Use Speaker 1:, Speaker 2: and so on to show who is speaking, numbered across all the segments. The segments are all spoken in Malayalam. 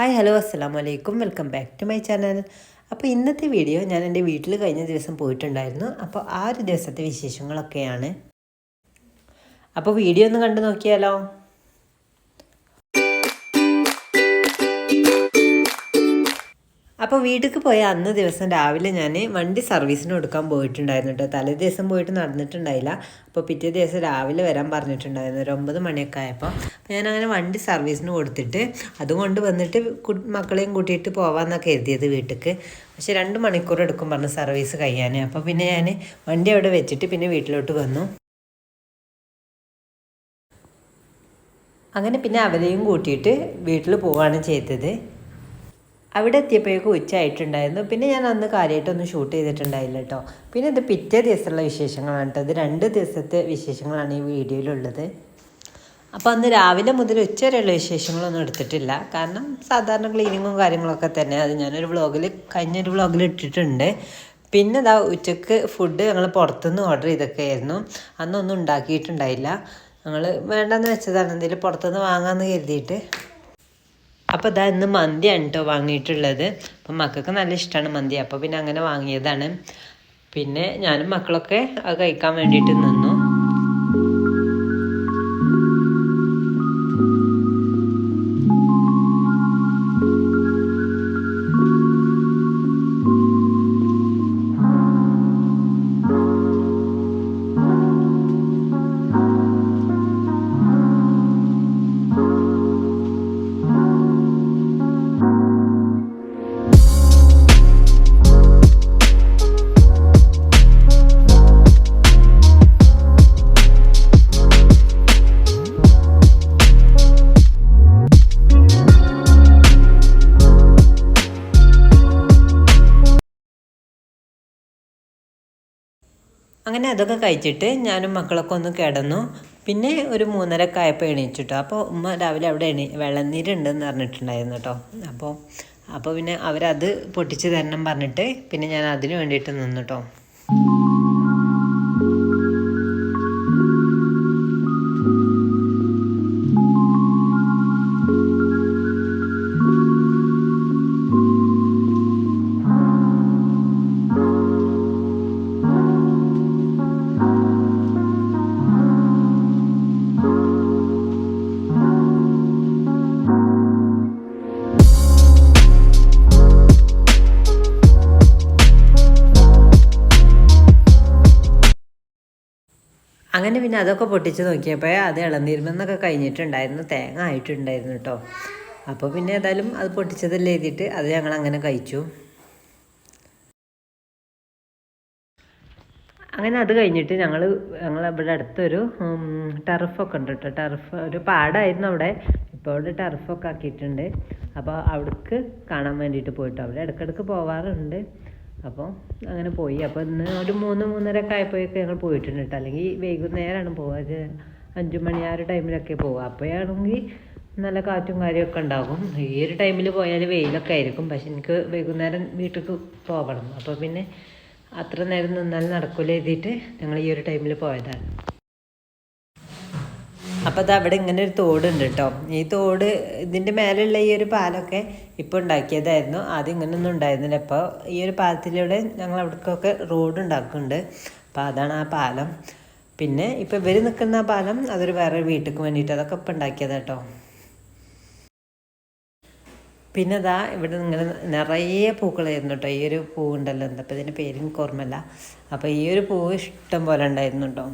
Speaker 1: ഹായ് ഹലോ അസ്സാം വലൈക്കും welcome back to my channel. അപ്പോൾ ഇന്നത്തെ വീഡിയോ ഞാൻ എന്റെ വീട്ടിൽ കഴിഞ്ഞ ദിവസം പോയിട്ടുണ്ടായിരുന്നു. അപ്പോൾ ആ ഒരു ദിവസത്തെ വിശേഷങ്ങളൊക്കെയാണ്. അപ്പോൾ വീഡിയോ ഒന്ന് കണ്ടു നോക്കിയാലോ? അപ്പോൾ വീട്ടിലേക്ക് പോയ അന്ന് ദിവസം രാവിലെ ഞാൻ വണ്ടി സർവീസിന് കൊടുക്കാൻ പോയിട്ടുണ്ടായിരുന്നു കേട്ടോ തലേ ദിവസം പോയിട്ട് നടന്നിട്ടുണ്ടായില്ല. അപ്പോൾ പിറ്റേ ദിവസം രാവിലെ വരാൻ പറഞ്ഞിട്ടുണ്ടായിരുന്നു. ഒരു ഒമ്പത് മണിയൊക്കെ ആയപ്പോൾ അപ്പോൾ ഞാൻ അങ്ങനെ വണ്ടി സർവീസിന് കൊടുത്തിട്ട് അതുകൊണ്ട് വന്നിട്ട് മക്കളെയും കൂട്ടിയിട്ട് പോകാമെന്നൊക്കെ എഴുതിയത് വീട്ടിലേക്ക് പക്ഷേ രണ്ട് മണിക്കൂർ എടുക്കും പറഞ്ഞു സർവീസ് കഴിയാൻ അപ്പോൾ പിന്നെ ഞാൻ വണ്ടി അവിടെ വെച്ചിട്ട് പിന്നെ വീട്ടിലോട്ട് വന്നു. അങ്ങനെ പിന്നെ അവരെയും കൂട്ടിയിട്ട് വീട്ടിൽ പോവുകയാണ് ചെയ്തത്. അവിടെ എത്തിയപ്പോഴേക്കും ഉച്ച ആയിട്ടുണ്ടായിരുന്നു പിന്നെ ഞാൻ അന്ന് കാര്യമായിട്ടൊന്നും ഷൂട്ട് ചെയ്തിട്ടുണ്ടായില്ല കേട്ടോ. പിന്നെ ഇത് പിറ്റേ ദിവസമുള്ള വിശേഷങ്ങളാണ് കേട്ടോ. ഇത് രണ്ട് ദിവസത്തെ വിശേഷങ്ങളാണ് ഈ വീഡിയോയിലുള്ളത്. അപ്പോൾ അന്ന് രാവിലെ മുതൽ ഉച്ച വരെയുള്ള വിശേഷങ്ങളൊന്നും എടുത്തിട്ടില്ല. കാരണം സാധാരണ ക്ലീനിങ്ങും കാര്യങ്ങളൊക്കെ തന്നെ. അത് ഞാനൊരു വ്ളോഗിൽ കഴിഞ്ഞൊരു വ്ളോഗിൽ ഇട്ടിട്ടുണ്ട്. പിന്നെ ഇതാ ഉച്ചയ്ക്ക് ഫുഡ് ഞങ്ങൾ പുറത്തുനിന്ന് ഓർഡർ ചെയ്തൊക്കെ ആയിരുന്നു അന്നൊന്നും ഉണ്ടാക്കിയിട്ടുണ്ടായില്ല. ഞങ്ങൾ വേണ്ടെന്ന് വെച്ചതാണ്. എന്തെങ്കിലും പുറത്തുനിന്ന് വാങ്ങാമെന്ന് കരുതിയിട്ട്. അപ്പോൾ ഇതാ ഇന്ന് മന്തിയാണ് കേട്ടോ വാങ്ങിയിട്ടുള്ളത്. അപ്പം മക്കൾക്ക് നല്ല ഇഷ്ടമാണ് മന്തി. അപ്പോൾ പിന്നെ അങ്ങനെ വാങ്ങിയതാണ്. പിന്നെ ഞാനും മക്കളൊക്കെ അത് കഴിക്കാൻ വേണ്ടിയിട്ട് അങ്ങനെ അതൊക്കെ കഴിച്ചിട്ട് ഞാനും മക്കളൊക്കെ ഒന്ന് കിടന്നു. പിന്നെ ഒരു മൂന്നരക്ക് ആയപ്പോൾ എണീച്ചിട്ടോ അപ്പോൾ ഉമ്മ രാവിലെ അവിടെ എണീ വെള്ളനീരുണ്ടെന്ന് പറഞ്ഞിട്ടുണ്ടായിരുന്നു കേട്ടോ അപ്പോൾ അപ്പോൾ പിന്നെ അവരത് പൊട്ടിച്ച് തരണം പറഞ്ഞിട്ട് പിന്നെ ഞാൻ അതിന് വേണ്ടിയിട്ട് നിന്നു കേട്ടോ അങ്ങനെ പിന്നെ അതൊക്കെ പൊട്ടിച്ച് നോക്കിയപ്പോൾ അത് ഇളനീരുമെന്നൊക്കെ കഴിഞ്ഞിട്ടുണ്ടായിരുന്നു. തേങ്ങ ആയിട്ടുണ്ടായിരുന്നു കേട്ടോ അപ്പോൾ പിന്നെ ഏതായാലും അത് പൊട്ടിച്ചതല്ലേ എഴുതിയിട്ട് അത് ഞങ്ങൾ അങ്ങനെ കഴിച്ചു. അങ്ങനെ അത് കഴിഞ്ഞിട്ട് ഞങ്ങൾ ഞങ്ങൾ ഇവിടെ അടുത്തൊരു ടർഫൊക്കെ ഉണ്ട് കേട്ടോ ടർഫ് ഒരു പാടായിരുന്നു അവിടെ. ഇപ്പോൾ അവിടെ ടർഫൊക്കെ ആക്കിയിട്ടുണ്ട്. അപ്പോൾ അവിടേക്ക് കാണാൻ വേണ്ടിയിട്ട് പോയിട്ട്. അവിടെ ഇടയ്ക്കിടയ്ക്ക് പോവാറുണ്ട്. അപ്പോൾ അങ്ങനെ പോയി. അപ്പോൾ ഇന്ന് ഒരു മൂന്ന് മൂന്നരക്കെ ആയപ്പോഴൊക്കെ ഞങ്ങൾ പോയിട്ടുണ്ട് കേട്ടോ. അല്ലെങ്കിൽ വൈകുന്നേരമാണ് പോവുക. അഞ്ചു മണി ആ ഒരു ടൈമിലൊക്കെ പോവുക. അപ്പോഴാണെങ്കിൽ നല്ല കാറ്റും കാര്യമൊക്കെ ഉണ്ടാകും. ഈ ഒരു ടൈമിൽ പോയാൽ വെയിലൊക്കെ ആയിരിക്കും. പക്ഷെ എനിക്ക് വൈകുന്നേരം വീട്ടിലേക്ക് പോകണം അപ്പോൾ പിന്നെ അത്ര നേരം നിന്നാൽ നടക്കില്ല എഴുതിയിട്ട് ഞങ്ങൾ ഈ ഒരു ടൈമിൽ പോയതാണ്. അപ്പോൾ അത് അവിടെ ഇങ്ങനെ ഒരു തോടുണ്ട് കേട്ടോ ഈ തോട് ഇതിന്റെ മേലെയുള്ള ഈ ഒരു പാലമൊക്കെ ഇപ്പോൾ ഉണ്ടാക്കിയതായിരുന്നു. ആദ്യം ഇങ്ങനെയൊന്നും ഉണ്ടായിരുന്നില്ല. ഇപ്പോൾ ഈ ഒരു പാലത്തിലൂടെ ഞങ്ങൾ അവിടേക്കൊക്കെ റോഡ് ഉണ്ടാക്കുന്നുണ്ട്. അപ്പോൾ അതാണ് ആ പാലം. പിന്നെ ഇപ്പോൾ ഇവർ നിൽക്കുന്ന ആ പാലം അതൊരു വേറെ വീട്ടിലേക്ക് വേണ്ടിയിട്ട് അതൊക്കെ ഇപ്പം ഉണ്ടാക്കിയതാട്ടോ പിന്നെ അതാ ഇവിടെ ഇങ്ങനെ നിറയെ പൂക്കളായിരുന്നു കേട്ടോ ഈ ഒരു പൂവുണ്ടല്ലോ എന്താ അപ്പോൾ ഇതിന്റെ പേരും ഓർമ്മല്ല അപ്പോൾ ഈ ഒരു പൂ ഇഷ്ടം പോലെ ഉണ്ടായിരുന്നു കേട്ടോ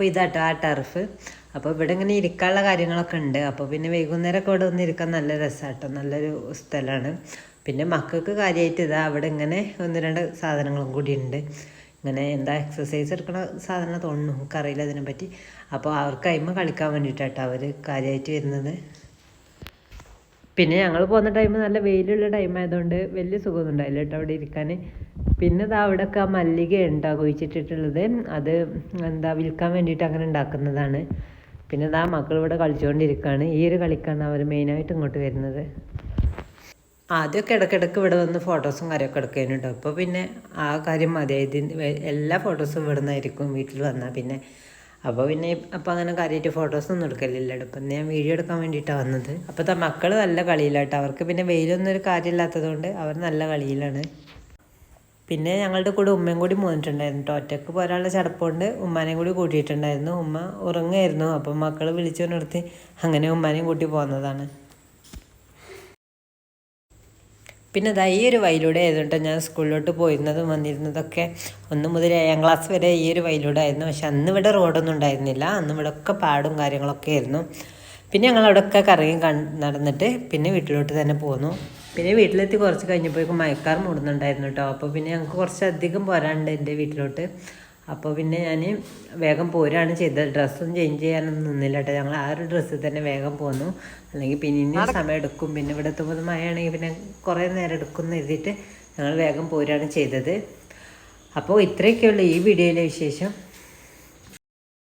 Speaker 1: അപ്പോൾ ഇതാട്ടോ ആ ടർഫ് അപ്പോൾ ഇവിടെ ഇങ്ങനെ ഇരിക്കാനുള്ള കാര്യങ്ങളൊക്കെ ഉണ്ട്. അപ്പോൾ പിന്നെ വൈകുന്നേരമൊക്കെ ഇവിടെ ഒന്ന് ഇരിക്കാൻ നല്ല രസമാട്ടോ നല്ലൊരു സ്ഥലമാണ്. പിന്നെ മക്കൾക്ക് കാര്യമായിട്ട് ഇതാ അവിടെ ഇങ്ങനെ ഒന്ന് രണ്ട് സാധനങ്ങളും കൂടി ഉണ്ട്. ഇങ്ങനെ എന്താ എക്സസൈസ് എടുക്കണ സാധനം തോന്നുന്നു. നമുക്കറിയില്ല അതിനെപ്പറ്റി അപ്പോൾ അവർക്ക് അയിമ കളിക്കാൻ വേണ്ടിയിട്ടാട്ടോ അവർ കാര്യമായിട്ട് വരുന്നത്. പിന്നെ ഞങ്ങൾ പോകുന്ന ടൈം നല്ല വെയിലുള്ള ടൈം ആയതുകൊണ്ട് വലിയ സുഖമൊന്നും ഉണ്ടായില്ല കേട്ടോ അവിടെ ഇരിക്കാൻ പിന്നെ ഇതാ അവിടെയൊക്കെ മല്ലിക ഉണ്ടാ കുഴിച്ചിട്ടിട്ടുള്ളത്. അത് എന്താ വിൽക്കാൻ വേണ്ടിയിട്ട് അങ്ങനെ ഉണ്ടാക്കുന്നതാണ്. പിന്നെ ഇതാ മക്കൾ ഇവിടെ കളിച്ചുകൊണ്ടിരിക്കുകയാണ് ഈ ഒരു കളിക്കാണ് അവർ മെയിനായിട്ട് ഇങ്ങോട്ട് വരുന്നത്. ആദ്യമൊക്കെ ഇടയ്ക്കിടയ്ക്ക് ഇവിടെ വന്ന് ഫോട്ടോസും കാര്യമൊക്കെ എടുക്കാനും കേട്ടോ. അപ്പോൾ പിന്നെ ആ കാര്യം മതിയായി ഇതിന് എല്ലാ ഫോട്ടോസും ഇവിടെ നിന്നായിരിക്കും വീട്ടിൽ വന്നാൽ പിന്നെ. അപ്പോൾ പിന്നെ അപ്പോൾ അങ്ങനെ കാര്യമായിട്ട് ഫോട്ടോസൊന്നും എടുക്കലില്ല. അപ്പം ഞാൻ വീഡിയോ എടുക്കാൻ വേണ്ടിയിട്ടാണ് വന്നത്. അപ്പോൾ മക്കൾ നല്ല കളിയിലാട്ടോ. അവർക്ക് പിന്നെ വെയിലൊന്നും ഒരു കാര്യമില്ലാത്തതുകൊണ്ട് അവർ നല്ല കളിയിലാണ്. പിന്നെ ഞങ്ങളുടെ കൂടെ ഉമ്മയും കൂടി പോന്നിട്ടുണ്ടായിരുന്നു കേട്ടോ ഒറ്റയ്ക്ക് പോരാനുള്ള ചടപ്പുകൊണ്ട് ഉമ്മാനെയും കൂടി കൂട്ടിയിട്ടുണ്ടായിരുന്നു. ഉമ്മ ഉറങ്ങായിരുന്നു അപ്പം മക്കൾ വിളിച്ചു നിർത്തി അങ്ങനെ ഉമ്മാനെയും കൂട്ടി പോകുന്നതാണ് പിന്നെ ദാ ഈ ഒരു വഴിയിലൂടെ ആയതുകൊണ്ട് ഞാൻ സ്കൂളിലോട്ട് പോയിരുന്നതും വന്നിരുന്നതൊക്കെ ഒന്ന് മുതൽ ഏഴാം ക്ലാസ് വരെ ഈ ഒരു വഴിയിലൂടെ ആയിരുന്നു. പക്ഷെ അന്ന് ഇവിടെ റോഡൊന്നും ഉണ്ടായിരുന്നില്ല. അന്ന് ഇവിടെ ഒക്കെ പാടും കാര്യങ്ങളൊക്കെ ആയിരുന്നു. പിന്നെ ഞങ്ങൾ അവിടെയൊക്കെ കറങ്ങി നടന്നിട്ട് പിന്നെ വീട്ടിലോട്ട് തന്നെ പോന്നു. പിന്നെ വീട്ടിലെത്തി കുറച്ച് കഴിഞ്ഞപ്പോഴേക്കും മയക്കാർ മൂടുന്നുണ്ടായിരുന്നു കേട്ടോ. അപ്പോൾ പിന്നെ ഞങ്ങൾക്ക് കുറച്ചധികം പോരാണ്ട് എന്റെ വീട്ടിലോട്ട്. അപ്പോൾ പിന്നെ ഞാൻ വേഗം പോരാണ് ചെയ്തത്. ഡ്രസ്സും ചേഞ്ച് ചെയ്യാനൊന്നും നിന്നില്ല കേട്ടോ ഞങ്ങൾ ആ ഒരു ഡ്രസ്സിൽ തന്നെ വേഗം പോന്നു. അല്ലെങ്കിൽ പിന്നെ സമയം എടുക്കും. പിന്നെ ഇവിടെ എത്തുമ്പോൾ മഴയാണെങ്കിൽ പിന്നെ കുറേ നേരം എടുക്കും എന്ന് എഴുതിയിട്ട് ഞങ്ങൾ വേഗം പോരാണ് ചെയ്തത്. അപ്പോൾ ഇത്രയൊക്കെയുള്ളൂ ഈ വീഡിയോയിലെ വിശേഷം.